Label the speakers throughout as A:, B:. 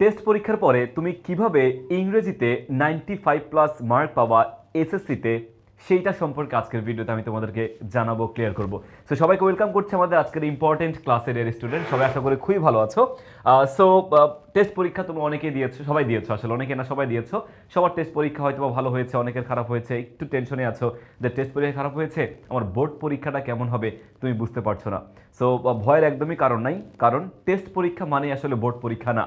A: Test পরীক্ষার পরে তুমি কীভাবে ইংরেজিতে নাইনটি ফাইভ প্লাস মার্ক পাওয়া এসএসসিতে সেইটা সম্পর্কে আজকের ভিডিওতে আমি তোমাদেরকে জানাব ক্লিয়ার করব। সো সবাইকে ওয়েলকাম করছি আমাদের আজকের ইম্পর্টেন্ট ক্লাসের এর স্টুডেন্ট সবাই আশা করি খুবই ভালো আছো। সো টেস্ট পরীক্ষা তুমি অনেকেই দিয়েছ, সবাই দিয়েছ আসলে, অনেকে না, সবাই দিয়েছ। সবার টেস্ট পরীক্ষা হয়তো ভালো হয়েছে, অনেকের খারাপ হয়েছে, একটু টেনশনে আছো, যে টেস্ট পরীক্ষা খারাপ হয়েছে, আমার বোর্ড পরীক্ষাটা কেমন হবে, তুমি বুঝতে পারছ না। সো ভয়ের একদমই কারণ নাই, কারণ টেস্ট পরীক্ষা মানে আসলে বোর্ড পরীক্ষা না।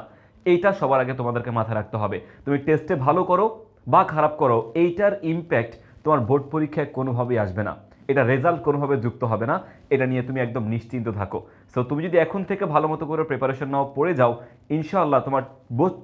A: এইটা সবার আগে তোমাদেরকে মাথায় রাখতে হবে। তুমি টেস্টে ভালো করো বা খারাপ করো, এইটার ইম্প্যাক্ট তোমার বোর্ড পরীক্ষায় কোনোভাবেই আসবে না। এটা রেজাল্ট কোনোভাবে যুক্ত হবে না। এটা নিয়ে তুমি একদম নিশ্চিন্ত থাকো। সো তুমি যদি এখন থেকে ভালো মতো করে প্রিপারেশন নাও, পড়ে যাও, ইনশাআল্লাহ তোমার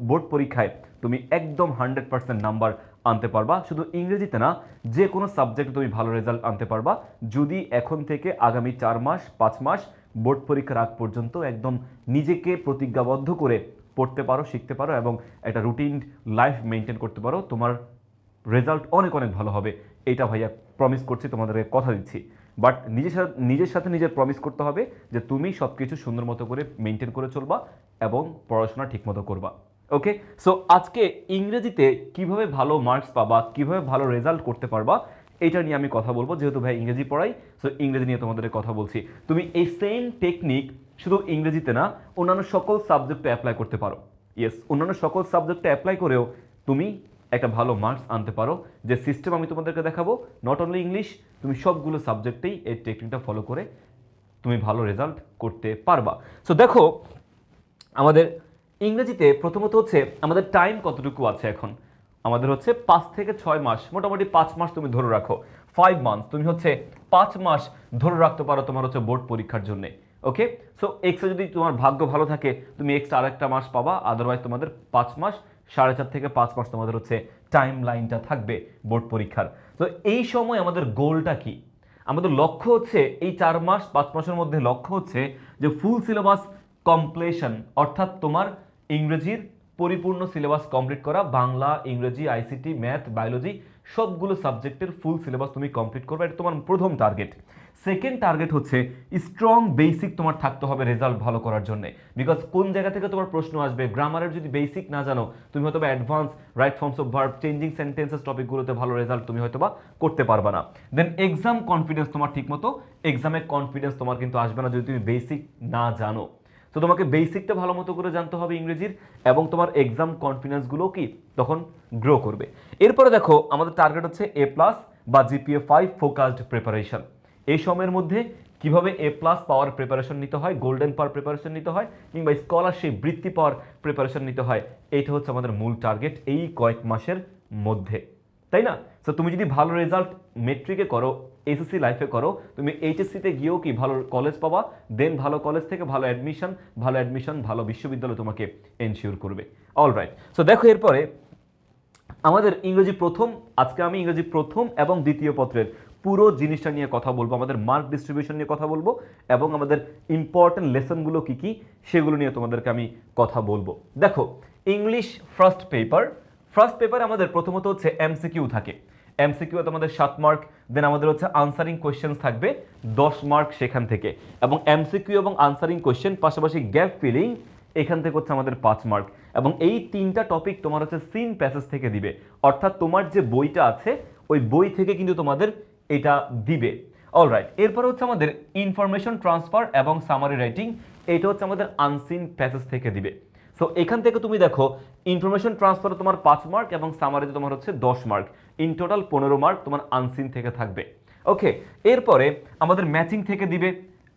A: বোর্ড পরীক্ষায় তুমি একদম হান্ড্রেড পার্সেন্ট নাম্বার আনতে পারবা। শুধু ইংরেজিতে না, যে কোনো সাবজেক্টে তুমি ভালো রেজাল্ট আনতে পারবা। যদি এখন থেকে আগামী চার মাস, পাঁচ মাস বোর্ড পরীক্ষার আগ পর্যন্ত একদম নিজেকে প্রতিজ্ঞাবদ্ধ করে পড়তে পারো, শিখতে পারো এবং একটা রুটিন লাইফ মেনটেন করতে পারো, তোমার রেজাল্ট অনেক অনেক ভালো হবে। এটা ভাইয়া প্রমিস করছি তোমাদেরকে কথা দিচ্ছি। বাট নিজের সাথে নিজের সাথে নিজের প্রমিস করতে হবে যে তুমি সব কিছু সুন্দর মতো করে মেনটেন করে চলবা এবং পড়াশোনা ঠিকমতো করবা। ওকে সো আজকে ইংরেজিতে কীভাবে ভালো মার্কস পাবা, কীভাবে ভালো রেজাল্ট করতে পারবা এটা নিয়ে আমি কথা বলব, যেহেতু ভাই ইংরেজি পড়াই সো ইংরেজি নিয়ে তোমাদের কথা বলছি। তুমি এই সেম টেকনিক শুধু ইংরেজিতে না, অন্যান্য সকল সাবজেক্টে অ্যাপ্লাই করতে পারো। ইয়েস অন্যান্য সকল সাবজেক্টে অ্যাপ্লাই করেও তুমি একটা ভালো মার্কস আনতে পারো, যে সিস্টেম আমি তোমাদেরকে দেখাবো। নট অনলি ইংলিশ তুমি সবগুলো সাবজেক্টেই এই টেকনিকটা ফলো করে তুমি ভালো রেজাল্ট করতে পারবা। সো দেখো, আমাদের ইংরেজিতে প্রথমত হচ্ছে, আমাদের টাইম কতটুকু আছে এখন? আমাদের হচ্ছে পাঁচ থেকে ছয় মাস, মোটামুটি পাঁচ মাস তুমি ধরে রাখো। ফাইভ মান্থ তুমি হচ্ছে পাঁচ মাস ধরে রাখতে পারো তোমার হচ্ছে বোর্ড পরীক্ষার জন্য ওকে সো এক্সট্রা যদি তোমার ভাগ্য ভালো থাকে, তুমি এক্সট্রা আরেকটা মাস পাবা আদারওয়াইজ তোমাদের পাঁচ মাস, সাড়ে চার থেকে পাঁচ মাস তোমাদের হচ্ছে টাইম লাইনটা থাকবে বোর্ড পরীক্ষার। তো এই সময় আমাদের গোলটা কি? আমাদের লক্ষ্য হচ্ছে, এই চার মাস, পাঁচ মাসের মধ্যে লক্ষ্য হচ্ছে যে ফুল সিলেবাস কমপ্লিশন অর্থাৎ তোমার ইংরেজির পরিপূর্ণ সিলেবাস কমপ্লিট করা, বাংলা, ইংরেজি আইসিটি ম্যাথ বায়োলজি সবগুলো সাবজেক্টের ফুল সিলেবাস তুমি কমপ্লিট করবে। এটা তোমার প্রথম টার্গেট সেকেন্ড টার্গেট হচ্ছে স্ট্রং বেসিক তোমার থাকতে হবে রেজাল্ট ভালো করার জন্য। বিকজ কোন জায়গা থেকে তোমার প্রশ্ন আসবে গ্রামারের যদি বেসিক না জানো, তুমি হয়তো advance right forms of verb changing sentences টপিকগুলোতে ভালো রেজাল্ট তুমি হয়তো বা করতে পারবে না। দেন এক্সাম কনফিডেন্স তোমার ঠিকমতো এক্সামের কনফিডেন্স তোমার কিন্তু আসবে না যদি তুমি বেসিক না জানো। তো তোমাকে বেসিকটা ভালো মতো করে জানতে হবে ইংরেজির এবং তোমার এক্সাম কনফিডেন্সগুলো কি তখন গ্রো করবে। এরপরে দেখো, আমাদের টার্গেট হচ্ছে এ প্লাস বা জিপিএ ফাইভ ফোকাসড প্রিপারেশন এই সময়ের মধ্যে কীভাবে এ প্লাস পাওয়ার প্রিপারেশন নিতে হয় গোল্ডেন পাওয়ার প্রিপারেশন নিতে হয়, কিংবা স্কলারশিপ বৃত্তি পাওয়ার প্রিপারেশন নিতে হয়, এইটা হচ্ছে আমাদের মূল টার্গেট এই কয়েক মাসের মধ্যে। তাই না? তো তুমি যদি ভালো রেজাল্ট মেট্রিকে করো এসএসসি লাইফে করো, তুমি এইচএসসিতে গিয়েও কি ভালো কলেজ পাবা? দেন ভালো কলেজ থেকে ভালো অ্যাডমিশন ভালো অ্যাডমিশন ভালো বিশ্ববিদ্যালয় তোমাকে এনশিওর করবে। অল রাইট সো দেখো এরপরে আমাদের ইংরেজি প্রথম, আজকে আমি ইংরেজি প্রথম এবং দ্বিতীয় পত্রের পুরো জিনিসটা নিয়ে কথা বলব, আমাদের মার্ক ডিস্ট্রিবিউশন নিয়ে কথা বলব এবং আমাদের ইম্পর্টেন্ট লেসনগুলো কি কি সেগুলো নিয়ে তোমাদেরকে আমি কথা বলব। দেখো ইংলিশ ফার্স্ট পেপার ফার্স্ট পেপারে আমাদের প্রথমত হচ্ছে এমসিকিউ থাকে। এমসিকিউ আমাদের সাত মার্ক দেন আমাদের হচ্ছে আনসারিং কোয়েশ্চেন থাকবে দশ মার্ক সেখান থেকে। এবং এমসিকিউ এবং আনসারিং কোয়েশ্চেন পাশাপাশি গ্যাপ ফিলিং এখান থেকে হচ্ছে আমাদের পাঁচ মার্ক এবং এই তিনটা টপিক তোমার হচ্ছে সিন প্যাসেজ থেকে দিবে। অর্থাৎ তোমার যে বইটা আছে, ওই বই থেকে কিন্তু তোমাদের এটা দিবে। অলরাইট এরপর হচ্ছে আমাদের ইনফরমেশন ট্রান্সফার এবং সামারি রাইটিং এটা হচ্ছে আমাদের আনসিন প্যাসেজ থেকে দিবে। সো এখান থেকে তুমি দেখো ইনফরমেশন ট্রান্সফারে তোমার পাঁচ মার্ক এবং সামারিতে তোমার হচ্ছে দশ মার্ক ইন টোটাল পনেরো মার্ক তোমার আনসিন থেকে থাকবে। ওকে এরপরে আমাদের ম্যাচিং থেকে দিবে,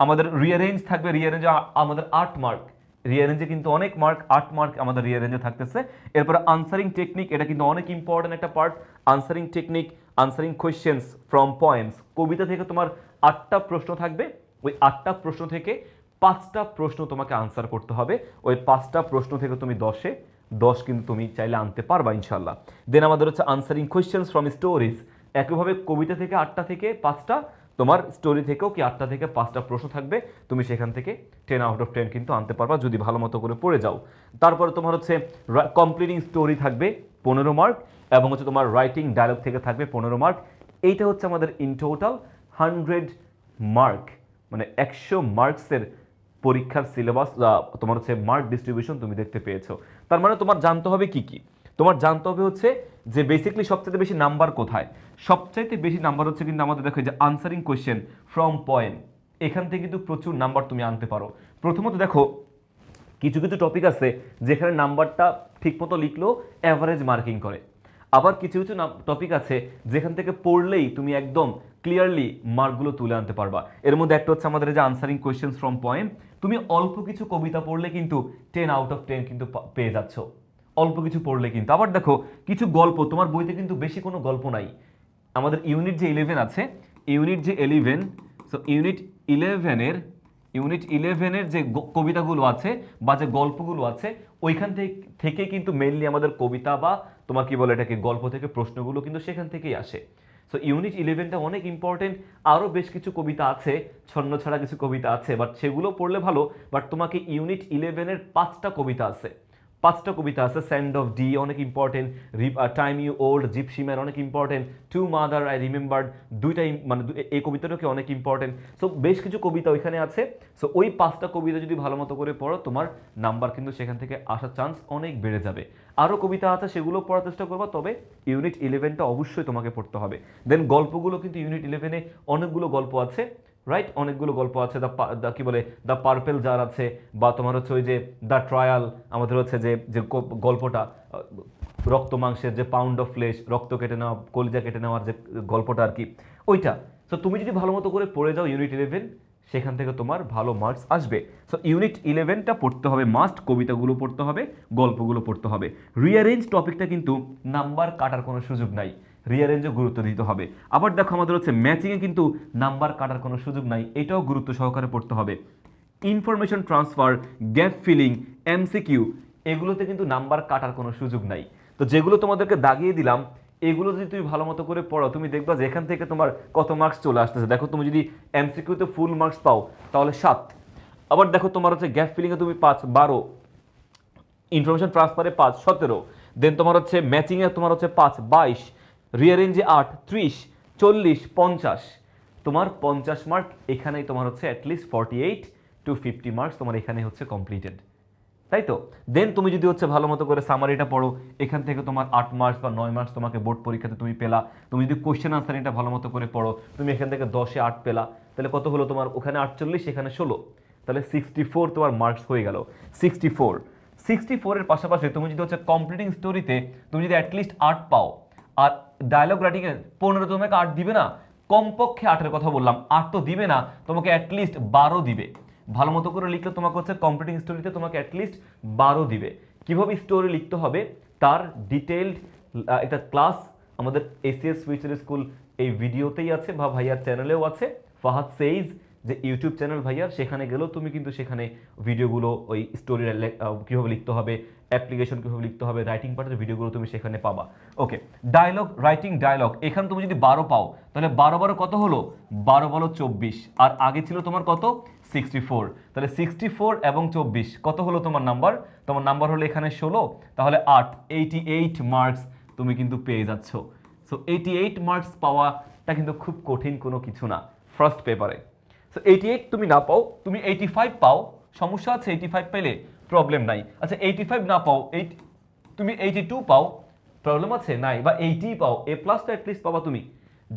A: আমাদের রিয়ারেঞ্জ থাকবে রিয়ারেঞ্জে আমাদের আট মার্ক রিয়ারেঞ্জে কিন্তু অনেক মার্ক আট মার্ক আমাদের রিয়ারেঞ্জে থাকতেছে। এরপরে আনসারিং টেকনিক এটা কিন্তু অনেক ইম্পর্টেন্ট একটা part answering technique answering questions from points কবিতা থেকে তোমার আটটা প্রশ্ন থাকবে, ওই আটটা প্রশ্ন থেকে পাঁচটা প্রশ্ন তোমাকে আনসার করতে হবে। ওই পাঁচটা প্রশ্ন থেকে তুমি দশে দশ কিন্তু তুমি চাইলে আনতে পারবা ইনশাল্লাহ দেন আমাদের হচ্ছে আনসারিং কোয়েশ্চেন্স ফ্রম স্টোরিজ একইভাবে কবিতা থেকে আটটা থেকে পাঁচটা, তোমার স্টোরি থেকেও কি আটটা থেকে পাঁচটা প্রশ্ন থাকবে, তুমি সেখান থেকে টেন আউট অফ টেন কিন্তু আনতে পারবা, যদি ভালো মতো করে পড়ে যাও। তারপরে তোমার হচ্ছে কমপ্লিটিং স্টোরি থাকবে পনেরো মার্ক এবং হচ্ছে তোমার রাইটিং ডায়লগ থেকে থাকবে পনেরো মার্ক এইটা হচ্ছে আমাদের ইন টোটাল হান্ড্রেড মার্ক মানে একশো মার্কসের পরীক্ষার সিলেবাস তোমার হচ্ছে মার্ক ডিস্ট্রিবিউশন তুমি দেখতে পেয়েছ। তার মানে তোমার জানতে হবে কি কি? তোমার জানতে হবে হচ্ছে যে বেসিক্যালি সবচেয়ে বেশি নাম্বার কোথায়? সবচাইতে বেশি নাম্বার হচ্ছে কিন্তু আমাদের দেখো যে আনসারিং কোয়েশ্চেন ফ্রম পয়েন্ট এখান থেকে কিন্তু প্রচুর নাম্বার তুমি আনতে পারো। প্রথমত দেখো, কিছু কিছু টপিক আছে যেখানে নাম্বারটা ঠিকমতো লিখলেও অ্যাভারেজ মার্কিং করে। আবার কিছু কিছু টপিক আছে যেখান থেকে পড়লেই তুমি একদম ক্লিয়ারলি মার্কগুলো তুলে আনতে পারবা। এর মধ্যে একটা হচ্ছে আমাদের যে আনসারিং কোয়েশ্চেন্স ফ্রম পয়েন্ট তুমি অল্প কিছু কবিতা পড়লে কিন্তু টেন আউট অফ টেন কিন্তু পেয়ে যাচ্ছ। অল্প কিছু পড়লে কিন্তু। আবার দেখো, কিছু গল্প, তোমার বইতে কিন্তু বেশি কোনো গল্প নাই। আমাদের ইউনিট যে ইলেভেন আছে ইউনিট যে ইলেভেন সো ইউনিট ইলেভেনের ইউনিট ইলেভেনের যে কবিতাগুলো আছে বা যে গল্পগুলো আছে, ওইখান থেকে কিন্তু মেইনলি আমাদের কবিতা বা তোমার কি বলে এটাকে, গল্প থেকে প্রশ্নগুলো কিন্তু সেখান থেকেই আসে। সো ইউনিট ইলেভেনটা অনেক ইম্পর্টেন্ট আরও বেশ কিছু কবিতা আছে, ছন্ন ছাড়া কিছু কবিতা আছে বাট সেগুলো পড়লে ভালো বাট তোমাকে ইউনিট ইলেভেনের পাঁচটা কবিতা আছে। পাঁচটা কবিতা আছে স্যান্ড অফ ডি অনেক important time you old gypsy অনেক important to mother I remember দুইটাই মানে এই কবিতাটাকে অনেক ইম্পর্টেন্ট সো বেশ কিছু কবিতা ওইখানে আছে। সো ওই পাঁচটা কবিতা যদি ভালো মতো করে পড়ো, তোমার নাম্বার কিন্তু সেখান থেকে আসার চান্স অনেক বেড়ে যাবে। আরও কবিতা আছে সেগুলো পড়ার চেষ্টা করবা, তবে ইউনিট ইলেভেনটা অবশ্যই তোমাকে পড়তে হবে। দেন গল্পগুলো কিন্তু ইউনিট ইলেভেনে অনেকগুলো গল্প আছে। রাইট অনেকগুলো গল্প আছে দ্য কি বলে দ্য পার্পেল জার আছে, বা তোমার হচ্ছে ওই যে দ্য ট্রায়াল আমাদের হচ্ছে যে যে গল্পটা রক্ত মাংসের যে পাউন্ড অফ ফ্লেশ রক্ত কেটে নেওয়া, কলিজা কেটে নেওয়ার যে গল্পটা আর কি, ওইটা। সো তুমি যদি ভালো মতো করে পড়ে যাও ইউনিট ইলেভেন সেখান থেকে তোমার ভালো মার্কস আসবে। সো ইউনিট ইলেভেনটা পড়তে হবে মাস্ট কবিতাগুলো পড়তে হবে, গল্পগুলো পড়তে হবে। রিয়ারেঞ্জ টপিকটা কিন্তু নাম্বার কাটার কোনো সুযোগ নাই। রিয়ারেঞ্জও গুরুত্ব দিতে হবে। আবার দেখো আমাদের হচ্ছে ম্যাচিংয়ে কিন্তু নাম্বার কাটার কোনো সুযোগ নাই, এটাও গুরুত্ব সহকারে পড়তে হবে। Information transfer gap filling MCQ এগুলোতে কিন্তু নাম্বার কাটার কোনো সুযোগ নাই। তো যেগুলো তোমাদেরকে দাগিয়ে দিলাম, এগুলো যদি তুমি ভালো মতো করে পড়ো, তুমি দেখবা যে এখান থেকে তোমার কত মার্কস চলে আসতেছে। দেখো তুমি যদি এমসিকিউতে ফুল মার্কস পাও, তাহলে সাত। আবার দেখো তোমার হচ্ছে গ্যাপ ফিলিংয়ে তুমি পাঁচ, বারো। ইনফরমেশন ট্রান্সফারে পাঁচ, সতেরো। দেন তোমার হচ্ছে ম্যাচিংয়ে তোমার হচ্ছে পাঁচ, বাইশ। রিয়ারেঞ্জে আট, ত্রিশ, চল্লিশ, পঞ্চাশ। তোমার পঞ্চাশ মার্ক এখানেই তোমার হচ্ছে at least forty eight to fifty marks তোমার এখানে হচ্ছে কমপ্লিটেড তাই তো? দেন তুমি যদি হচ্ছে ভালো মতো করে সামারিটা পড়ো, এখান থেকে তোমার আট মার্কস বা নয় মার্কস তোমাকে বোর্ড পরীক্ষাতে তুমি পেলা। তুমি যদি কোশ্চেন আনসার এটা ভালো মতো করে পড়ো, তুমি এখান থেকে দশে আট পেলা। তাহলে কত হলো তোমার? ওখানে আটচল্লিশ, এখানে ষোলো। তাহলে সিক্সটি ফোর তোমার মার্কস হয়ে গেল। সিক্সটি ফোর সিক্সটি ফোরের পাশাপাশি তুমি যদি হচ্ছে কমপ্লিটিং স্টোরিতে তুমি যদি অ্যাটলিস্ট আট পাও, আর ডায়লগ রাইটিংয়ে পনেরো তোমাকে আট দিবে না, কমপক্ষে আটের কথা বললাম, আট তো দিবে না, তোমাকে অ্যাটলিস্ট বারো দিবে। ভালো মতো করে লিখলে তোমাকে হচ্ছে কম্পিউটিং স্টোরিতে তোমাকে অ্যাটলিস্ট বারো দিবে। কীভাবে স্টোরি লিখতে হবে? তার ডিটেলড একটা ক্লাস আমাদের এসিএস ফিউচার স্কুল এই ভিডিওতেই আছে বা ভাইয়ার চ্যানেলেও আছে। ফাহাদ সেইজ যে ইউটিউব চ্যানেল ভাইয়ার সেখানে গেলেও তুমি কিন্তু সেখানে ভিডিওগুলো ওই স্টোরি কীভাবে লিখতে হবে অ্যাপ্লিকেশন কীভাবে লিখতে হবে রাইটিং পার্টের ভিডিওগুলো তুমি সেখানে পাবা। ওকে ডায়লগ রাইটিং ডায়লগ এখানে তুমি যদি বারো পাও, তাহলে বারো বারো কত হলো? বারো বারো চব্বিশ। আর আগে ছিল তোমার কত? সিক্সটি ফোর তাহলে সিক্সটি ফোর এবং চব্বিশ, কত হলো তোমার নাম্বার তোমার নাম্বার হলো এখানে ষোলো, তাহলে আট এইটি এইট মার্কস তুমি কিন্তু পেয়ে যাচ্ছ। সো এইটি এইট মার্কস পাওয়াটা কিন্তু খুব কঠিন কোনো কিছু না ফার্স্ট পেপারে সো এইটি এইট তুমি না পাও, তুমি এইটি ফাইভ পাও, সমস্যা আছে এইটি ফাইভ পেলে প্রবলেম নাই। আচ্ছা এইটি ফাইভ না পাও এইট তুমি এইটি টু পাও প্রবলেম আছে নাই, বা এইটি পাও এ প্লাস তো অ্যাটলিস্ট পাবা তুমি,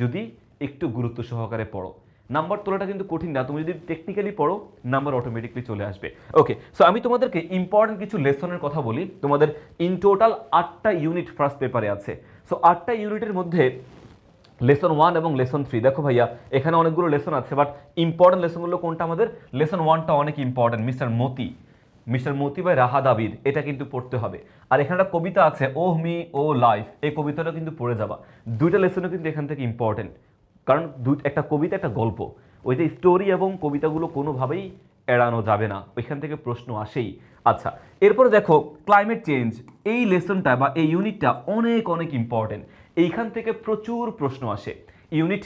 A: যদি একটু গুরুত্ব সহকারে পড়ো। নাম্বার তোলাটা কিন্তু কঠিন না, তুমি যদি টেকনিক্যালি পড়ো নাম্বার অটোমেটিকলি চলে আসবে। ওকে সো আমি তোমাদেরকে ইম্পর্টেন্ট কিছু লেসনের কথা বলি। তোমাদের ইন টোটাল আটটা ইউনিট ফার্স্ট পেপারে আছে। সো আটটা ইউনিটের মধ্যে লেসন ওয়ান এবং লেসন থ্রি দেখো ভাইয়া, এখানে অনেকগুলো লেসন আছে বাট ইম্পর্টেন্ট লেসনগুলো কোনটা আমাদের? লেসন ওয়ানটা অনেক important mister Moti. Mister Moti ভাই রাহাদ আবির এটা কিন্তু পড়তে হবে। আর এখানে একটা কবিতা আছে ও মি, ও লাইফ, এই কবিতাটা কিন্তু পড়ে যাবা। দুইটা লেসনও কিন্তু এখান থেকে ইম্পর্টেন্ট কারণ দুই, একটা কবিতা, একটা গল্প। ওই যে স্টোরি এবং কবিতাগুলো কোনোভাবেই এড়ানো যাবে না। ওইখান থেকে প্রশ্ন আসেই। আচ্ছা এরপরে দেখো ক্লাইমেট চেঞ্জ এই লেসনটা বা এই ইউনিটটা অনেক অনেক ইম্পর্টেন্ট এইখান থেকে প্রচুর প্রশ্ন আসে। ইউনিট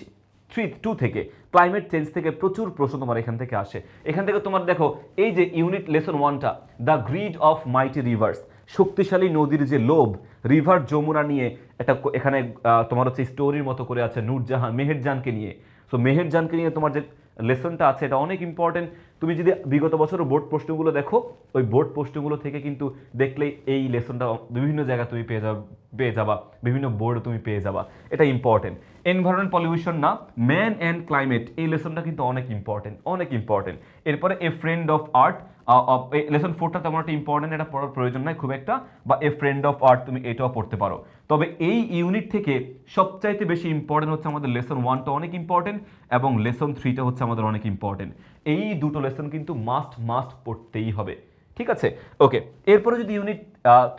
A: থ্রি টু থেকে ক্লাইমেট চেঞ্জ থেকে প্রচুর প্রশ্ন তোমার এখান থেকে আসে। এখান থেকে তোমার দেখো, এই যে ইউনিট লেসন ওয়ানটা the grid of mighty rivers শক্তিশালী নদীর যে লোভ রিভার যমুনা নিয়ে একটা এখানে তোমার হচ্ছে স্টোরির মতো করে আছে নূরজাহান, মেহেরজানকে নিয়ে। সো মেহেরজানকে নিয়ে তোমার যে লেসনটা আছে, এটা অনেক ইম্পর্টেন্ট তুমি যদি বিগত বছরের বোর্ড প্রশ্নগুলো দেখো, ওই বোর্ড প্রশ্নগুলো থেকে কিন্তু দেখলেই এই লেসনটা বিভিন্ন জায়গায় তুমি পেয়ে যাবে পেয়ে যাবা, বিভিন্ন বোর্ডে তুমি পেয়ে যাবা। এটা ইম্পর্টেন্ট এনভায়রনমেন্ট পলিউশন না ম্যান অ্যান্ড ক্লাইমেট এই লেসনটা কিন্তু অনেক ইম্পর্টেন্ট অনেক ইম্পর্টেন্ট এরপরে a friend of art lesson ফোরটা তেমন একটা ইম্পর্টেন্ট এটা পড়ার প্রয়োজন নাই খুব একটা, বা এ ফ্রেন্ড অফ আর্ট তুমি এটাও পড়তে পারো। তবে এই ইউনিট থেকে সবচাইতে বেশি ইম্পর্টেন্ট হচ্ছে আমাদের লেসন ওয়ানটা অনেক ইম্পর্টেন্ট এবং লেসন থ্রিটা হচ্ছে আমাদের অনেক ইম্পর্টেন্ট এই দুটো লেসন কিন্তু মাস্ট মাস্ট পড়তেই হবে, ঠিক আছে? ওকে এরপরে যদি ইউনিট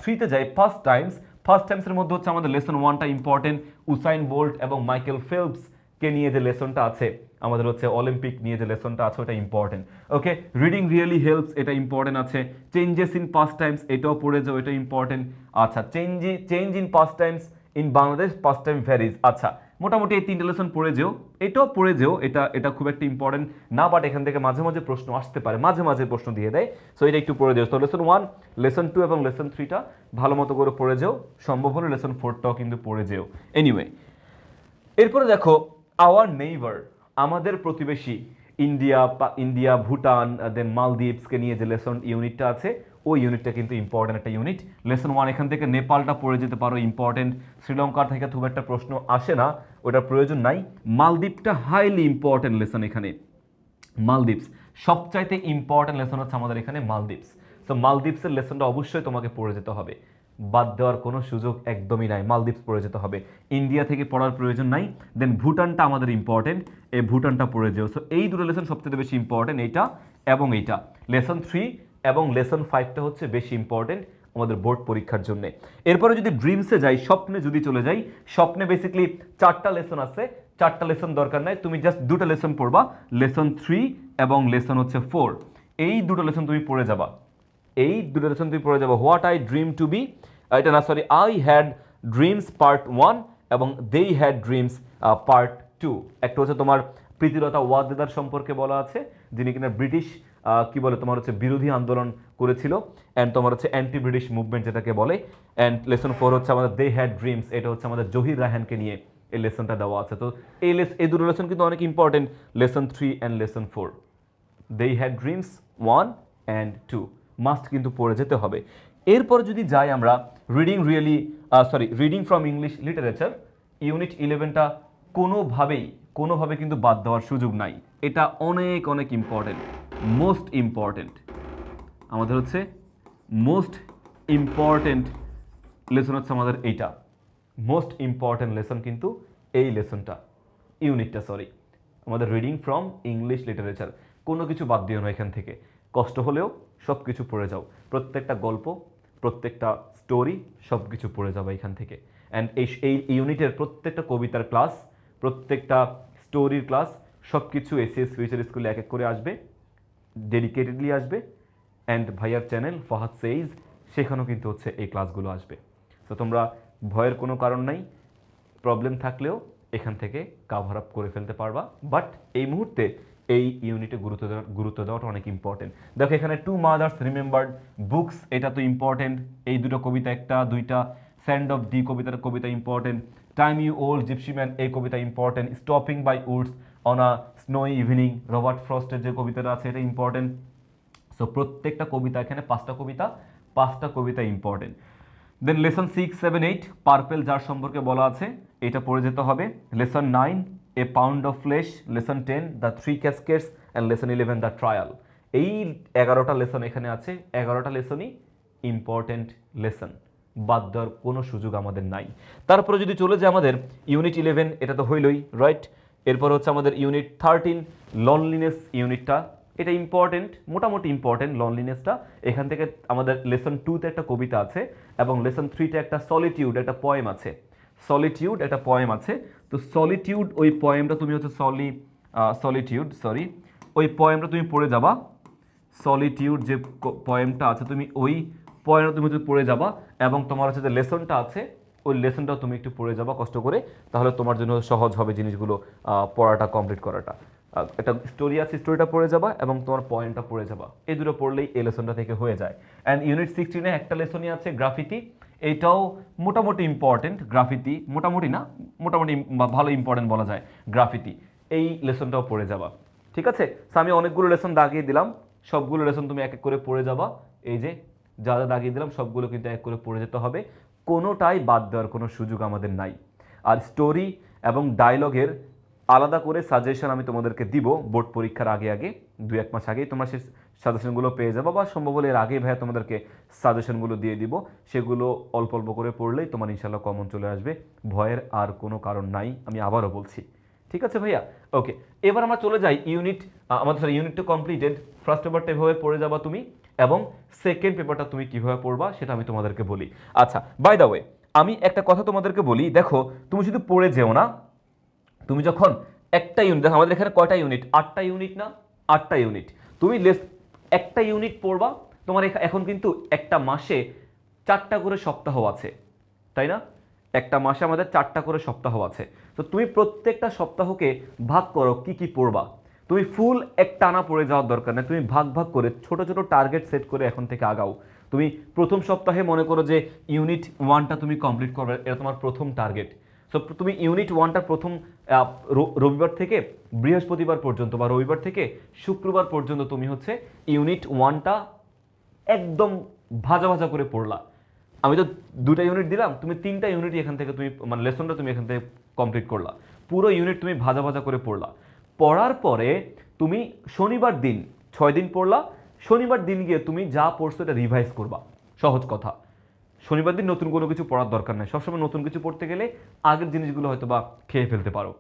A: থ্রিতে যাই ফার্স্ট টাইমস ফার্স্ট টাইমসের মধ্যে হচ্ছে আমাদের লেসন ওয়ানটা ইম্পর্টেন্ট উসাইন বোল্ট এবং মাইকেল ফেলপস কে নিয়ে যে লেসনটা আছে, আমাদের হচ্ছে অলিম্পিক নিয়ে যে লেসনটা আছে, ওটা important okay reading really helps এটা ইম্পর্টেন্ট আছে। চেঞ্জেস ইন পাস্ট টাইমস এটাও পড়ে যাও, এটা ইম্পর্টেন্ট আচ্ছা change change in past times in Bangladesh past time varies আচ্ছা মোটামুটি এই তিনটে লেসন পড়ে যেও। এটাও পড়ে যেও, এটা এটা খুব একটা ইম্পর্টেন্ট না বাট এখান থেকে মাঝে মাঝে প্রশ্ন আসতে পারে, মাঝে মাঝে প্রশ্ন দিয়ে দেয়। সো এটা একটু পড়ে যেও। তো লেসন ওয়ান লেসন টু এবং লেসন থ্রিটা ভালো মতো করে পড়ে যেও। সম্ভব হলে লেসন ফোরটাও কিন্তু পড়ে যেও। এনিওয়ে এরপরে দেখো আওয়ার নেইবার আমাদের প্রতিবেশী ইন্ডিয়া ইন্ডিয়া ভুটান দেন মালদ্বীপসকে নিয়ে যে লেসন ইউনিটটা আছে ওই ইউনিটটা কিন্তু ইম্পর্টেন্ট একটা ইউনিট লেসন ওয়ান এখান থেকে নেপালটা পড়ে যেতে পারো ইম্পর্টেন্ট শ্রীলঙ্কার থেকে খুব একটা প্রশ্ন আসে না, ওটার প্রয়োজন নাই। মালদ্বীপটা হাইলি ইম্পর্টেন্ট লেসন এখানে। মালদ্বীপস, সবচাইতে ইম্পর্টেন্ট লেসন হচ্ছে আমাদের এখানে মালদ্বীপস। তো মালদ্বীপসের লেসনটা অবশ্যই তোমাকে পড়ে যেতে হবে। বাদ দেওয়ার কোনো সুযোগ একদমই নাই, মালদ্বীপস পড়ে যেতে হবে। ইন্ডিয়া থেকে পড়ার প্রয়োজন নাই দেন ভুটানটা আমাদের ইম্পর্টেন্ট এই ভুটানটা পড়ে যেও। সো এই দুটো লেসন সবচেয়ে বেশি ইম্পর্টেন্ট এইটা এবং এইটা। লেসন থ্রি এবং লেসন ফাইভটা হচ্ছে বেশি ইম্পর্টেন্ট আমাদের বোর্ড পরীক্ষার জন্য। এরপরে যদি ড্রিমসে যাই, স্বপ্নে যদি চলে যাই, স্বপ্নে বেসিক্যালি চারটা লেসন আছে। চারটা লেসন দরকার নাই, তুমি জাস্ট দুটো লেসন পড়বা, লেসন থ্রি এবং লেসন হচ্ছে ফোর এই দুটো লেসন তুমি পড়ে যাবা। এই দুটো লেসন তুমি পড়ে যাবা what I dream to be এটা না sorry I had dreams part one এবং they had dreams part two একটা হচ্ছে তোমার প্রীতিলতা ওয়াদেদার সম্পর্কে বলা আছে, যিনি কিনা ব্রিটিশ কি বলে, তোমার হচ্ছে বিরোধী আন্দোলন করেছিল অ্যান্ড তোমার হচ্ছে অ্যান্টি ব্রিটিশ মুভমেন্ট যেটাকে বলে অ্যান্ড লেসন ফোর হচ্ছে আমাদের দে হ্যাড ড্রিমস এটা হচ্ছে আমাদের জহির রায়হানকে নিয়ে এই লেসনটা দেওয়া আছে। তো এই লেস এই দুটো লেসন কিন্তু অনেক important lesson three and lesson four they had dreams one and two must কিন্তু পড়ে যেতে হবে। এরপর যদি যাই আমরা reading really sorry reading from English literature unit ইলেভেনটা কোনোভাবেই কোনোভাবে কিন্তু বাদ দেওয়ার সুযোগ নাই। এটা অনেক অনেক ইম্পর্টেন্ট মোস্ট ইম্পর্টেন্ট আমাদের হচ্ছে মোস্ট ইম্পর্টেন্ট লেসন হচ্ছে আমাদের এইটা। মোস্ট ইম্পর্টেন্ট লেসন কিন্তু এই লেসনটা ইউনিটটা সরি আমাদের রিডিং ফ্রম ইংলিশ লিটারেচার কোনো কিছু বাদ দিও না এখান থেকে। কষ্ট হলেও সব কিছু পড়ে যাও। প্রত্যেকটা গল্প, প্রত্যেকটা স্টোরি সব কিছু পড়ে যাবে এখান থেকে। অ্যান্ড এই এই ইউনিটের প্রত্যেকটা কবিতার ক্লাস প্রত্যেকটা স্টোরির ক্লাস সব কিছু এসিএস ফিউচার স্কুলে এক এক করে আসবে ডেডিকেটেডলি আসবে অ্যান্ড ভাইয়ার চ্যানেল ফাহাদ সেইজ সেখানেও কিন্তু হচ্ছে এই ক্লাসগুলো আসবে। তো তোমরা ভয়ের কোনো কারণ নাই প্রবলেম থাকলেও এখান থেকে কাভার আপ করে ফেলতে পারবা বাট এই মুহূর্তে এই ইউনিটে গুরুত্ব দেওয়া, গুরুত্ব দেওয়াটা অনেক ইম্পর্টেন্ট দেখো এখানে টু মাদার্স রিমেম্বার্ড বুকস এটা তো ইম্পর্টেন্ট এই দুটো কবিতা একটা, দুইটা স্যান্ড অফ ডি কবিতার কবিতা important time you old gypsy man এই কবিতা important stopping by woods on a snow evening Robert ফ্রস্টের যে কবিতাটা আছে, এটা ইম্পর্টেন্ট সো প্রত্যেকটা কবিতা এখানে, পাঁচটা কবিতা পাঁচটা কবিতা important then lesson six seven eight purple যার সম্পর্কে বলা আছে, এটা পড়ে যেতে হবে. Lesson nine a pound of flesh lesson ten the three caskets and lesson eleven the trial এই এগারোটা লেসন এখানে আছে, এগারোটা লেসনই ইম্পর্টেন্ট লেসন বাদ দেওয়ার কোনো সুযোগ আমাদের নাই। তারপরে যদি চলে যায় আমাদের ইউনিট ইলেভেন এটা তো হইলই রাইট এরপর হচ্ছে আমাদের ইউনিট থার্টিন লনলিনেস ইউনিটটা এটা ইম্পর্টেন্ট মোটামুটি ইম্পর্টেন্ট লনলিনেসটা এখান থেকে আমাদের লেসন টুতে একটা কবিতা আছে এবং লেসন থ্রিতে একটা সলিটিউড একটা পয়েম আছে। সলিটিউড একটা পয়েম আছে। তো সলিটিউড ওই পয়েমটা তুমি হচ্ছে সলি সলিটিউড সরি ওই পয়েমটা তুমি পড়ে যাবা। সলিটিউড যে পয়েমটা আছে, তুমি ওই পয়েমটা তুমি যদি পড়ে যাবা এবং তোমার হচ্ছে যে লেসনটা আছে, ওই লেসনটাও তুমি একটু পড়ে যাবা কষ্ট করে, তাহলে তোমার জন্য সহজ হবে জিনিসগুলো পড়াটা কমপ্লিট করাটা। একটা স্টোরি আছে স্টোরিটা পড়ে যাবা এবং তোমার পয়েন্টটা পড়ে যাবা। এই দুটো পড়লেই এই লেসনটা থেকে হয়ে যায়। অ্যান্ড ইউনিট সিক্সটিনে একটা লেসনই আছে গ্রাফিতি এইটাও মোটামুটি ইম্পর্টেন্ট গ্রাফিতি মোটামুটি না, মোটামুটি ভালো ইম্পর্টেন্ট বলা যায় গ্রাফিতি এই লেসনটাও পড়ে যাবা। ঠিক আছে? আমি অনেকগুলো লেসন দাগিয়ে দিলাম। সবগুলো লেসন তুমি এক এক করে পড়ে যাবা। এই যে যা যা দাগিয়ে দিলাম, সবগুলো কিন্তু এক করে পড়ে যেতে হবে। কোনোটাই বাদ দেওয়ার কোনো সুযোগ আমাদের নাই। আর স্টোরি এবং ডায়লগের আলাদা করে সাজেশন আমি তোমাদেরকে দিব বোর্ড পরীক্ষার আগে আগে, দু এক মাস আগেই। তোমরা সেই সাজেশনগুলো পেয়ে যাব বা সম্ভব হলে এর আগেই ভাইয়া তোমাদেরকে সাজেশনগুলো দিয়ে দিব। সেগুলো অল্প অল্প করে পড়লেই তোমার ইনশাল্লাহ কমন চলে আসবে। ভয়ের আর কোনো কারণ নাই, আমি আবারও বলছি। ঠিক আছে ভাইয়া? ওকে এবার আমরা চলে যাই ইউনিট আমাদের ইউনিট টু কমপ্লিটেড ফার্স্ট পেপারটা এভাবে পড়ে যাবা তুমি। এবং সেকেন্ড পেপারটা তুমি কীভাবে পড়বা সেটা আমি তোমাদেরকে বলি। আচ্ছা বাই দ্য ওয়ে আমি একটা কথা তোমাদেরকে বলি, দেখো, তুমি শুধু পড়ে যেও না, তুমি যখন একটা ইউনিট দেখো, আমাদের এখানে কয়টা ইউনিট আটটা ইউনিট না? আটটা ইউনিট তুমি লেস একটা ইউনিট পড়বা, তোমার এখা- এখন কিন্তু একটা মাসে চারটা করে সপ্তাহ আছে, তাই না? একটা মাসে আমাদের চারটা করে সপ্তাহ আছে। তো তুমি প্রত্যেকটা সপ্তাহকে ভাগ করো, কি কি পড়বা? তুমি ফুল এক টানা পড়ে যাওয়ার দরকার নেই। তুমি ভাগ ভাগ করে ছোট ছোট টার্গেট সেট করে এখন থেকে আগাও। তুমি প্রথম সপ্তাহে মনে করো যে ইউনিট ওয়ানটা তুমি কমপ্লিট করবে, এটা তোমার প্রথম টার্গেট সো তুমি ইউনিট ওয়ানটা প্রথম রবিবার থেকে বৃহস্পতিবার পর্যন্ত বা রবিবার থেকে শুক্রবার পর্যন্ত তুমি হচ্ছে ইউনিট ওয়ানটা একদম ভাজা ভাজা করে পড়লা। আমি তো দুটা ইউনিট দিলাম, তুমি তিনটা ইউনিট এখান থেকে তুমি মানে লেসনটা তুমি এখান থেকে কমপ্লিট করলা। পুরো ইউনিট তুমি ভাজা ভাজা করে পড়লা। পড়ার পরে তুমি শনিবার দিন, ছয় দিন পড়লা, শনিবার দিন গিয়ে তুমি যা পড়ছো এটা রিভাইজ করবা। সহজ কথা। শনিবার দিন নতুন কোনো কিছু পড়ার দরকার নেই। সবসময় নতুন কিছু পড়তে গেলে আগের জিনিসগুলো হয়তো বা খেয়ে ফেলতে পারো।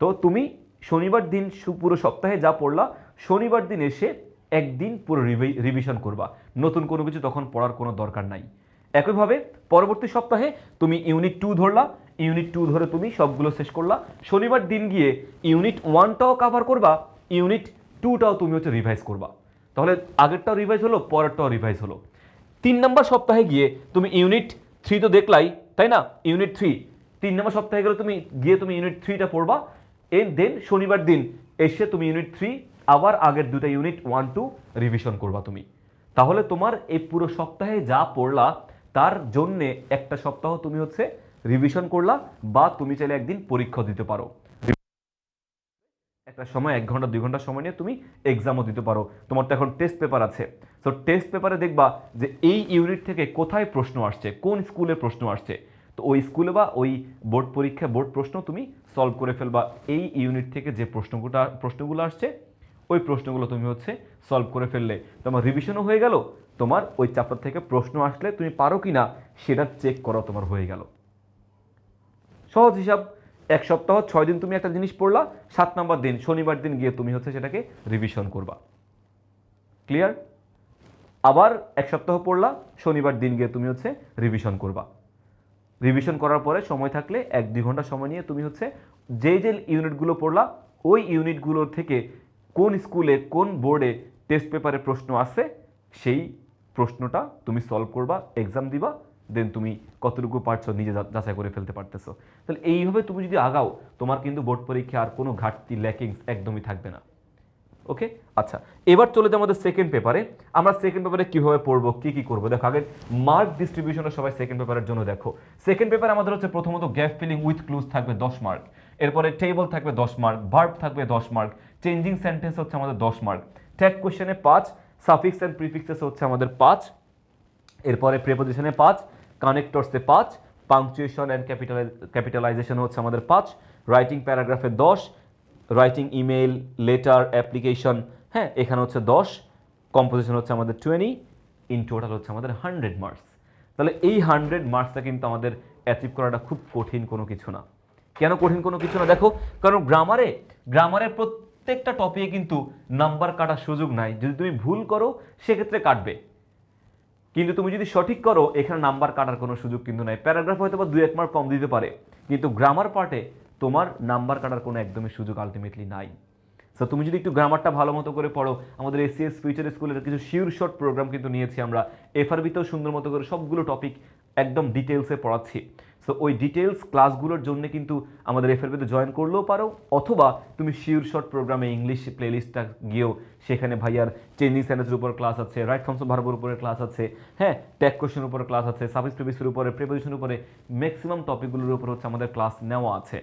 A: তো তুমি শনিবার দিন পুরো সপ্তাহে যা পড়লা, শনিবার দিন এসে একদিন পুরো রিভিশন করবা। নতুন কোনো কিছু তখন পড়ার কোনো দরকার নাই। একইভাবে পরবর্তী সপ্তাহে তুমি ইউনিট টু ধরলা ইউনিট টু ধরে তুমি সবগুলো শেষ করলা। শনিবার দিন গিয়ে ইউনিট ওয়ানটাও কাভার করবা, ইউনিট টুটাও তুমি হচ্ছে রিভাইজ করবা। তাহলে আগেরটাও রিভাইজ হলো, পরেরটাও রিভাইজ হলো। তিন নম্বর সপ্তাহে গিয়ে তুমি ইউনিট থ্রি তো দেখলাই, তাই না? ইউনিট থ্রি তিন নম্বর সপ্তাহে গেলে তুমি, গিয়ে তুমি ইউনিট থ্রিটা পড়বা। এন দেন শনিবার দিন এসে তুমি ইউনিট থ্রি আবার আগের দুটা ইউনিট ওয়ান টু রিভিশন করবা তুমি। তাহলে তোমার এই পুরো সপ্তাহে যা পড়লা, তার জন্যে একটা সপ্তাহ তুমি হচ্ছে রিভিশন করলা বা তুমি চাইলে একদিন পরীক্ষা দিতে পারো। একটা সময়, এক ঘণ্টা, দুই ঘণ্টা সময় নিয়ে তুমি এক্সামও দিতে পারো। তোমার তো এখন টেস্ট পেপার আছে। তো টেস্ট পেপারে দেখবা যে এই ইউনিট থেকে কোথায় প্রশ্ন আসছে, কোন স্কুলে প্রশ্ন আসছে। তো ওই স্কুলে বা ওই বোর্ড পরীক্ষা বোর্ড প্রশ্ন তুমি সলভ করে ফেলবা। এই ইউনিট থেকে যে প্রশ্নগুলো প্রশ্নগুলো আসছে, ওই প্রশ্নগুলো তুমি হচ্ছে সলভ করে ফেললে। তোমার রিভিশনও হয়ে গেল। তোমার ওই চ্যাপ্টার থেকে প্রশ্ন আসলে তুমি পারো কি না সেটা চেক করা তোমার হয়ে গেল। সহজ হিসাব, এক সপ্তাহ, ছয় দিন তুমি একটা জিনিস পড়লা, সাত নম্বর দিন, শনিবার দিন গিয়ে তুমি হচ্ছে সেটাকে রিভিশন করবা। ক্লিয়ার আবার এক সপ্তাহ পড়লা, শনিবার দিন গিয়ে তুমি হচ্ছে রিভিশন করবা। রিভিশন করার পরে সময় থাকলে এক, দুই ঘণ্টা সময় নিয়ে তুমি হচ্ছে যে যে ইউনিটগুলো পড়লা, ওই ইউনিটগুলোর থেকে কোন স্কুলে, কোন বোর্ডে টেস্ট পেপারে প্রশ্ন আছে সেই প্রশ্নটা তুমি সলভ করবা এক্সাম দিবা দেন তুমি কতটুকু পারছ নিজে যাচাই করে ফেলতে পারতেছো। তাহলে এইভাবে তুমি যদি আগাও, তোমার কিন্তু বোর্ড পরীক্ষা আর কোনো ঘাটতি ল্যাকিংস একদমই থাকবে না। ওকে আচ্ছা এবার চলে যাই আমাদের সেকেন্ড পেপারে আমরা সেকেন্ড পেপারে কীভাবে পড়ব, কি কী করব? দেখো, আগে মার্ক ডিস্ট্রিবিউশনের সবাই সেকেন্ড পেপারের জন্য দেখো। সেকেন্ড পেপারে আমাদের হচ্ছে প্রথমত গ্যাপ ফিলিং উইথ ক্লুজ থাকবে দশ মার্ক এরপরে টেবল থাকবে দশ মার্ক ভার্ব থাকবে দশ মার্ক চেঞ্জিং সেন্টেন্স হচ্ছে আমাদের দশ মার্ক ট্যাগ কোশ্চেনে পাঁচ সাফিক্স অ্যান্ড প্রিফিক্সেস হচ্ছে আমাদের পাঁচ। এরপরে প্রেপোজিশনে পাঁচ কানেক্টরসে পাঁচ পাংচুয়েশন অ্যান্ড ক্যাপিটাল ক্যাপিটালাইজেশন হচ্ছে আমাদের পাঁচ রাইটিং প্যারাগ্রাফে দশ রাইটিং ইমেল লেটার অ্যাপ্লিকেশন হ্যাঁ এখানে হচ্ছে দশ কম্পোজিশন হচ্ছে আমাদের টোয়েন্টি ইন টোটাল হচ্ছে আমাদের হান্ড্রেড মার্কস তাহলে এই হান্ড্রেড মার্কসটা কিন্তু আমাদের অ্যাচিভ করাটা খুব কঠিন কোনো কিছু না। কেন কঠিন কোনো কিছু না? দেখো, কারণ গ্রামারে গ্রামারের প্রত্যেকটা টপিকে কিন্তু নাম্বার কাটার সুযোগ নাই। যদি তুমি ভুল করো, সেক্ষেত্রে কাটবে। কিন্তু তুমি যদি সঠিক করো, এখানে নাম্বার কাটার কোনো সুযোগ কিন্তু নাই। প্যারাগ্রাফ হয়তো বা দুই এক মার্ক কম দিতে পারে, কিন্তু গ্রামার পার্টে তোমার নাম্বার কাটার কোনো একদমই সুযোগ আলটিমেটলি নাই। সো তুমি যদি একটু গ্রামারটা ভালো মতো করে পড়ো, আমাদের এসিএস ফিউচার স্কুলের কিছু শিওর শর্ট প্রোগ্রাম কিন্তু নিয়েছি আমরা। এফআরবিতেও সুন্দর মতো করে সবগুলো টপিক একদম ডিটেলসে পড়াচ্ছি। সো ওই ডিটেলস ক্লাসগুলোর জন্য কিন্তু আমাদের এফআরবিতে জয়েন করলেও পারো, অথবা তুমি শিওর শর্ট প্রোগ্রামে ইংলিশ প্লেলিস্টটা গিয়েও সেখানে ভাইয়ার চেঞ্জিং সেন্টেন্সের উপর ক্লাস আছে রাইট ফর্মস ভার্বের উপরে ক্লাস আছে হ্যাঁ ট্যাগ কোশ্চেনের উপরে ক্লাস আছে সার্ভিস প্রিভিসের উপরে প্রিপোজিশনের উপরে ম্যাক্সিমাম টপিকগুলোর উপর হচ্ছে আমাদের ক্লাস নেওয়া আছে।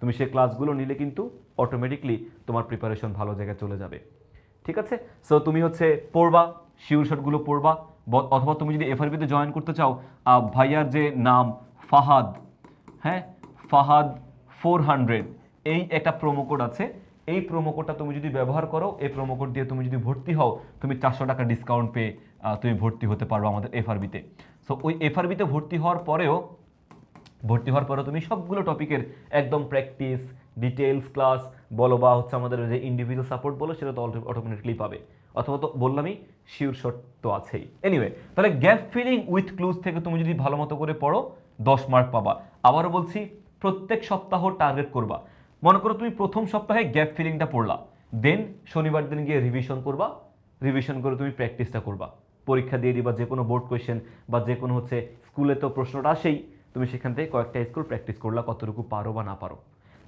A: তুমি সেই ক্লাসগুলো নিলে কিন্তু অটোমেটিকলি তোমার প্রিপারেশন ভালো জায়গায় চলে যাবে। ঠিক আছে? সো তুমি হচ্ছে পড়বা শিওর শটগুলো পড়বা অথবা তুমি যদি এফআরবিতে জয়েন করতে চাও ভাইয়ার যে নাম ফাহাদ হ্যাঁ? ফাহাদ ফোর হান্ড্রেড এই একটা প্রোমো কোড আছে। এই প্রোমো কোডটা তুমি যদি ব্যবহার করো, এই প্রোমো কোড দিয়ে তুমি যদি ভর্তি হও, তুমি চারশো টাকা ডিসকাউন্ট পেয়ে তুমি ভর্তি হতে পারো আমাদের এফআরবিতে সো ওই এফআরবিতে ভর্তি হওয়ার পরেও, ভর্তি হওয়ার পরেও তুমি সবগুলো টপিকের একদম প্র্যাকটিস ডিটেলস ক্লাস বলো বা হচ্ছে আমাদের যে ইন্ডিভিজুয়াল সাপোর্ট বলো, সেটা তো অটোমেটিকলি পাবে। অথবা তো বললামই শিওর শট তো আছেই। এনিওয়ে তাহলে গ্যাপ ফিলিং উইথ ক্লুজ থেকে তুমি যদি ভালো মতো করে পড়ো দশ মার্ক পাবা। আবারও বলছি, প্রত্যেক সপ্তাহ টার্গেট করবা। মনে করো তুমি প্রথম সপ্তাহে গ্যাপ ফিলিংটা পড়লা। দেন শনিবার দিন গিয়ে রিভিশন করবা। রিভিশন করে তুমি প্র্যাকটিসটা করবা। পরীক্ষা দিয়ে দিবা যে কোনো বোর্ড কোয়েশ্চেন বা যে কোনো হচ্ছে স্কুলে তো প্রশ্নটা আসেই, তুমি সেখান থেকে কয়েকটা স্কুল প্র্যাকটিস করলা, কতটুকু পারো বা না পারো।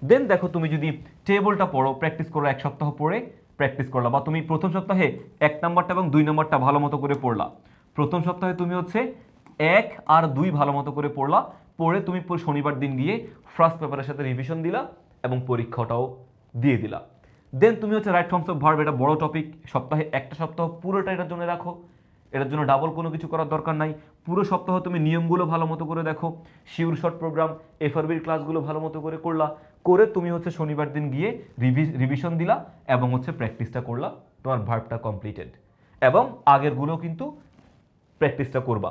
A: দেন দেখো তুমি যদি টেবলটা পড়ো প্র্যাকটিস করো এক সপ্তাহ পরে প্র্যাকটিস করলা। বা তুমি প্রথম সপ্তাহে এক নাম্বারটা এবং দুই নাম্বারটা ভালো মতো করে পড়লা। প্রথম সপ্তাহে তুমি হচ্ছে এক আর দুই ভালো মতো করে পড়লা, পড়ে তুমি শনিবার দিন গিয়ে ফার্স্ট পেপারের সাথে রিভিশন দিলা এবং পরীক্ষাটাও দিয়ে দিলা। দেন তুমি হচ্ছে রাইট ফর্মস অফ ভার্ব এটা বড় টপিক সপ্তাহে একটা সপ্তাহ পুরোটা এটার জন্য রাখো। এটার জন্য ডাবল কোনো কিছু করার দরকার নাই। পুরো সপ্তাহ তুমি নিয়মগুলো ভালো মতো করে দেখো। শিওর শর্ট প্রোগ্রাম এফআরবির ক্লাসগুলো ভালো মতো করে করলা। করে তুমি হচ্ছে শনিবার দিন গিয়ে রিভিশন দিলা এবং হচ্ছে প্র্যাকটিসটা করলা। তোমার ভার্বটা কমপ্লিটেড এবং আগেরগুলো কিন্তু প্র্যাকটিসটা করবা।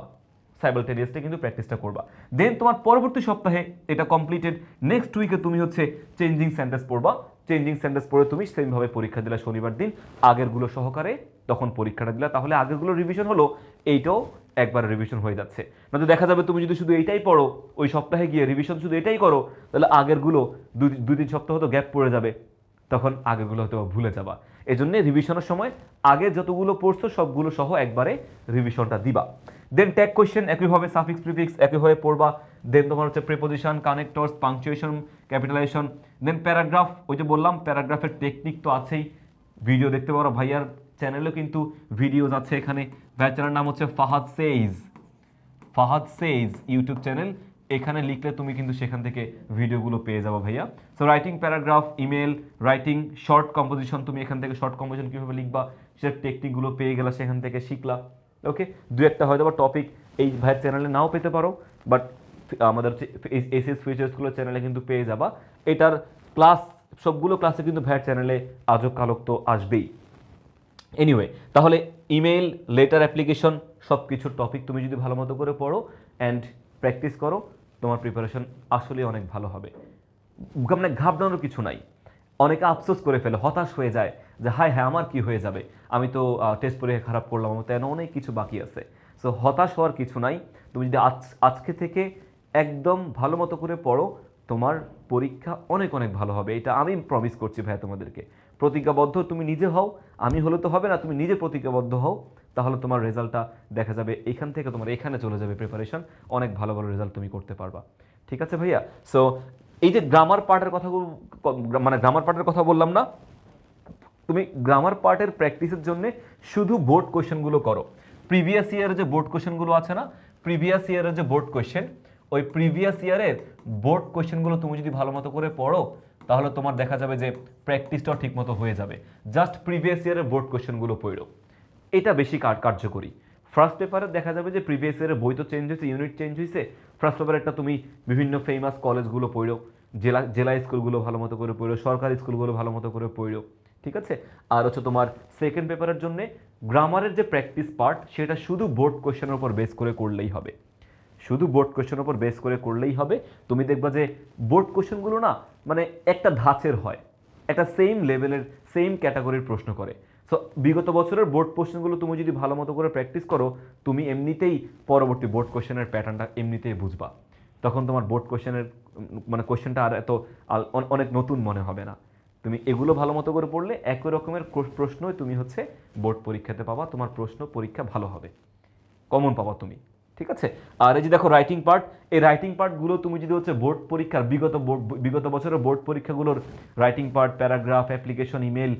A: সাইবালটেরিয়াসটা কিন্তু প্র্যাকটিসটা করবা। দেন তোমার পরবর্তী সপ্তাহে এটা কমপ্লিটেড নেক্সট উইকে তুমি হচ্ছে চেঞ্জিং সেন্টেন্স পড়বা চেঞ্জিং সেন্টেন্স পড়ে তুমি সেমভাবে পরীক্ষা দিলা শনিবার দিন, আগেরগুলো সহকারে তখন পরীক্ষাটা দিলা। তাহলে আগেরগুলো রিভিশন হলো, এইটাও একবার রিভিশন হয়ে যাচ্ছে। না তো দেখা যাবে তুমি যদি শুধু এইটাই পড়ো, ওই সপ্তাহে গিয়ে রিভিশন শুধু এটাই করো, তাহলে আগেরগুলো দুই দুই তিন সপ্তাহ তো গ্যাপ পড়ে যাবে, তখন আগেগুলো হয়তো ভুলে যাবা। এই জন্য রিভিশনের সময় আগে যতগুলো পড়ছো, সবগুলো সহ একবারে রিভিশনটা দিবা। দেন ট্যাগ কোয়েশ্চেন একইভাবে সাফিক্স প্রিফিক্স একইভাবে পড়বা। দেন তোমার হচ্ছে preposition connectors punctuation capitalisation then paragraph ওই যে বললাম প্যারাগ্রাফের টেকনিক তো আছেই। ভিডিও দেখতে পারো ভাইয়ার চ্যানেলেও কিন্তু ভিডিওজ আছে এখানে। ভাইয়ার চ্যানেলের নাম হচ্ছে Fahad sage Fahad sage YouTube channel এখানে লিখলে তুমি কিন্তু সেখান থেকে ভিডিওগুলো পেয়ে যাব ভাইয়া। So writing paragraph email writing short composition তুমি এখান থেকে শর্ট কম্পোজিশন কীভাবে লিখবা সেটার টেকনিকগুলো পেয়ে গেলা সেখান থেকে শিখলা। ওকে দু একটা হয়তো বা টপিক এই ভাইয়ের চ্যানেলে নাও পেতে পারো বাট আমাদের এসএস ফিচার্সগুলো চ্যানেলে কিন্তু পেয়ে যাবা। এটার ক্লাস সবগুলো ক্লাসে কিন্তু ভাইয়ের চ্যানেলে আজব কালক তো আসবেই। এনিওয়ে তাহলে ইমেল লেটার অ্যাপ্লিকেশন সব কিছুর টপিক তুমি যদি ভালো মতো করে পড়ো অ্যান্ড প্র্যাকটিস করো, তোমার প্রিপারেশন আসলে অনেক ভালো হবে। মানে ঘাবড়ানোর কিছু নাই। অনেকে আফসোস করে ফেলে, হতাশ হয়ে যায়। যে, হায় হ্যাঁ আমার কি হয়ে যাবে? আমি তো টেস্ট পরীক্ষা খারাপ করলাম, আমার তো এখনও অনেক কিছু বাকি আছে। সো হতাশ হওয়ার কিছু নাই। তুমি যদি আজ, আজকে থেকে একদম ভালো মতো করে পড়ো, তোমার পরীক্ষা অনেক অনেক ভালো হবে। এটা আমি প্রমিস করছি ভাইয়া তোমাদেরকে। প্রতিজ্ঞাবদ্ধ তুমি নিজে হও, আমি হলে তো হবে না, তুমি নিজে প্রতিজ্ঞাবদ্ধ হও, তাহলে তোমার রেজাল্টটা দেখা যাবে এখান থেকে, তোমার এখানে চলে যাবে প্রিপারেশন অনেক ভালো ভালো রেজাল্ট তুমি করতে পারবা। ঠিক আছে ভাইয়া? সো এই যে গ্রামার পার্টের কথা মানে গ্রামার পার্টের কথা বললাম না তুমি গ্রামার পার্টের প্র্যাকটিসের জন্য শুধু বোর্ড কোশ্চেনগুলো করো। প্রিভিয়াস ইয়ারের যে বোর্ড কোশ্চেনগুলো আছে না প্রিভিয়াস ইয়ারের যে বোর্ড কোশ্চেন ওই প্রিভিয়াস ইয়ারের বোর্ড কোশ্চেনগুলো তুমি যদি ভালো মতো করে পড়ো, তাহলে তোমার দেখা যাবে যে প্র্যাকটিসটাও ঠিকমতো হয়ে যাবে। জাস্ট প্রিভিয়াস ইয়ারের বোর্ড কোশ্চেনগুলো পড়ো। এটা বেশি কার- কার্যকরী। ফার্স্ট পেপারে দেখা যাবে যে প্রিভিয়াস ইয়ারের বই তো চেঞ্জ হয়েছে ইউনিট চেঞ্জ হয়েছে। ফার্স্ট পেপারেরটা তুমি বিভিন্ন ফেমাস কলেজগুলো পড়ো, জেলা জেলা স্কুলগুলো ভালো মতো করে পড়ো, সরকারি স্কুলগুলো ভালো মতো করে পড়ো। ঠিক আছে? আর হচ্ছে তোমার সেকেন্ড পেপারের জন্য গ্রামারের যে প্র্যাকটিস পার্ট সেটা শুধু বোর্ড কোশ্চেনের উপর বেস করে করলেই হবে। শুধু বোর্ড কোশ্চেনের উপর বেস করে করলেই হবে। তুমি দেখবা যে বোর্ড কোশ্চেনগুলো না মানে একটা ধাঁচের হয়। একটা সেম লেভেলের সেম ক্যাটাগরির প্রশ্ন করে। সো বিগত বছরের বোর্ড কোশ্চেনগুলো তুমি যদি ভালো মতো করে প্র্যাকটিস করো, তুমি এমনিতেই পরবর্তী বোর্ড কোশ্চেনের প্যাটার্নটা এমনিতেই বুঝবা। তখন তোমার বোর্ড কোশ্চেনের মানে কোশ্চেনটা আর এত অনেক নতুন মনে হবে না। তুমি এগুলো ভালো মতো করে পড়লে একই রকমের প্রশ্নই তুমি হচ্ছে বোর্ড পরীক্ষাতে পাবা, তোমার প্রশ্ন পরীক্ষা ভালো হবে। কমন পাবা তুমি, ঠিক আছে? আর এই যে দেখো রাইটিং পার্ট এই রাইটিং পার্টগুলো তুমি যদি হচ্ছে বোর্ড পরীক্ষার বিগত বিগত বছরের board পরীক্ষাগুলোর writing part paragraph application email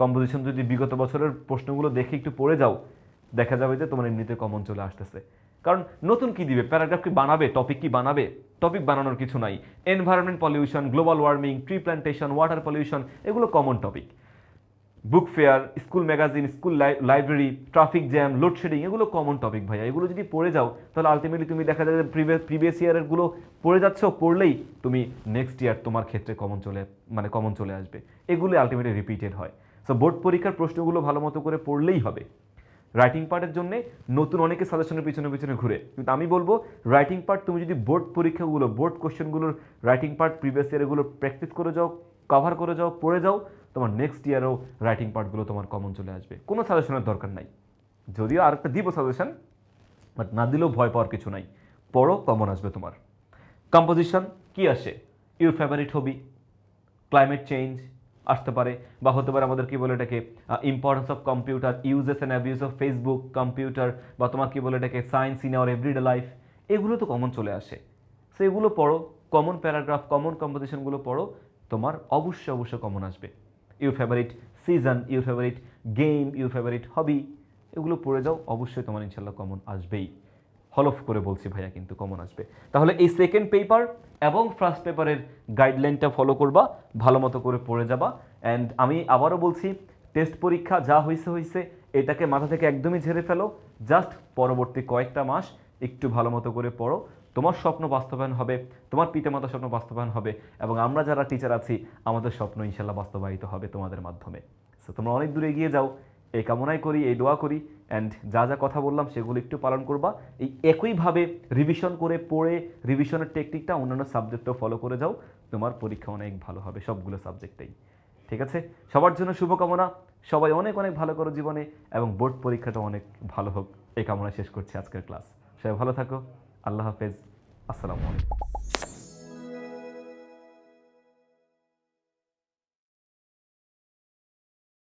A: composition যদি বিগত বছরের প্রশ্নগুলো দেখে একটু পড়ে যাও, দেখা যাবে যে তোমার এমনিতে কমন চলে আসতেছে। কারণ নতুন কি দিবে? প্যারাগ্রাফ কি বানাবে? টপিক কি বানাবে? টপিক বানানোর কিছু নাই। Environment pollution global warming tree plantation water pollution এগুলো common topic book fair school magazine school library traffic jam load shedding এগুলো কমন টপিক ভাইয়া। এগুলো যদি পড়ে যাও, তাহলে আলটিমেটলি তুমি দেখা যায় যে প্রিভিয়াস ইয়ারেরগুলো পড়ে যাচ্ছ, পড়লেই তুমি নেক্সট ইয়ার তোমার ক্ষেত্রে কমন চলে মানে কমন চলে আসবে। এগুলো আলটিমেটলি রিপিটেড হয়। সো বোর্ড পরীক্ষার প্রশ্নগুলো ভালো মতো করে পড়লেই হবে। রাইটিং পার্টের জন্য নতুন অনেকে সাজেশনের পিছনে পিছনে ঘুরে। কিন্তু আমি বলব রাইটিং পার্ট তুমি যদি বোর্ড পরীক্ষাগুলো বোর্ড কোশ্চেনগুলোর রাইটিং পার্ট প্রিভিয়াস ইয়ারগুলো প্র্যাকটিস করে যাও কভার করে যাও, পড়ে যাও, তোমার নেক্সট ইয়ারও রাইটিং পার্টগুলো তোমার কমন চলে আসবে। কোনো সাজেশনের দরকার নাই। যদিও আরেকটা দিব সাজেশন বাট না দিলেও ভয় পাওয়ার কিছু নাই। পড়ো কমন আসবে তোমার। কম্পোজিশন কি আসে? Your favourite hobby climate change আসতে পারে বা হতে পারে আমাদের কি বলে এটাকে importance of computer uses and abuse of Facebook computer বা তোমার কি বলে এটাকে science in our everyday life এগুলো তো কমন চলে আসে। সো এগুলো পড়ো কমন প্যারাগ্রাফ কমন কম্পোজিশনগুলো পড়ো, তোমার অবশ্যই অবশ্যই কমন আসবে। Your favourite season your favourite game your favourite hobby এগুলো পড়ে যাও, অবশ্যই তোমার ইনশাল্লাহ কমন আসবেই। হলফ করে বলছি ভাইয়া, কিন্তু কমন আসবে। তাহলে এই সেকেন্ড পেপার এবং ফার্স্ট পেপারের গাইডলাইনটা ফলো করবা, ভালো মতো করে পড়ে যাবা। অ্যান্ড আমি আবারও বলছি টেস্ট পরীক্ষা যা হয়েছে হয়েছে এটাকে মাথা থেকে একদমই ঝেড়ে ফেলো। জাস্ট পরবর্তী কয়েকটা মাস একটু ভালো মতো করে পড়ো। তোমার স্বপ্ন বাস্তবায়ন হবে, তোমার পিতামাতার স্বপ্ন বাস্তবায়ন হবে এবং আমরা যারা টিচার আছি, আমাদের স্বপ্ন ইনশাল্লাহ বাস্তবায়িত হবে তোমাদের মাধ্যমে। সো তোমরা অনেক দূরে এগিয়ে যাও। এই কামনাই করি, এই দোয়া করি অ্যান্ড যা যা কথা বললাম সেগুলো একটু পালন করবা। এই একইভাবে রিভিশন করে পড়ে রিভিশনের টেকনিকটা অন্যান্য সাবজেক্টও ফলো করে যাও। তোমার পরীক্ষা অনেক ভালো হবে সবগুলো সাবজেক্টেই ঠিক আছে? সবার জন্য শুভকামনা। সবাই অনেক অনেক ভালো করো জীবনে এবং বোর্ড পরীক্ষাটা অনেক ভালো হোক। এই কামনা শেষ করছি আজকের ক্লাস সবাই ভালো থাকো। আল্লাহ হাফেজ। আসসালামু আলাইকুম।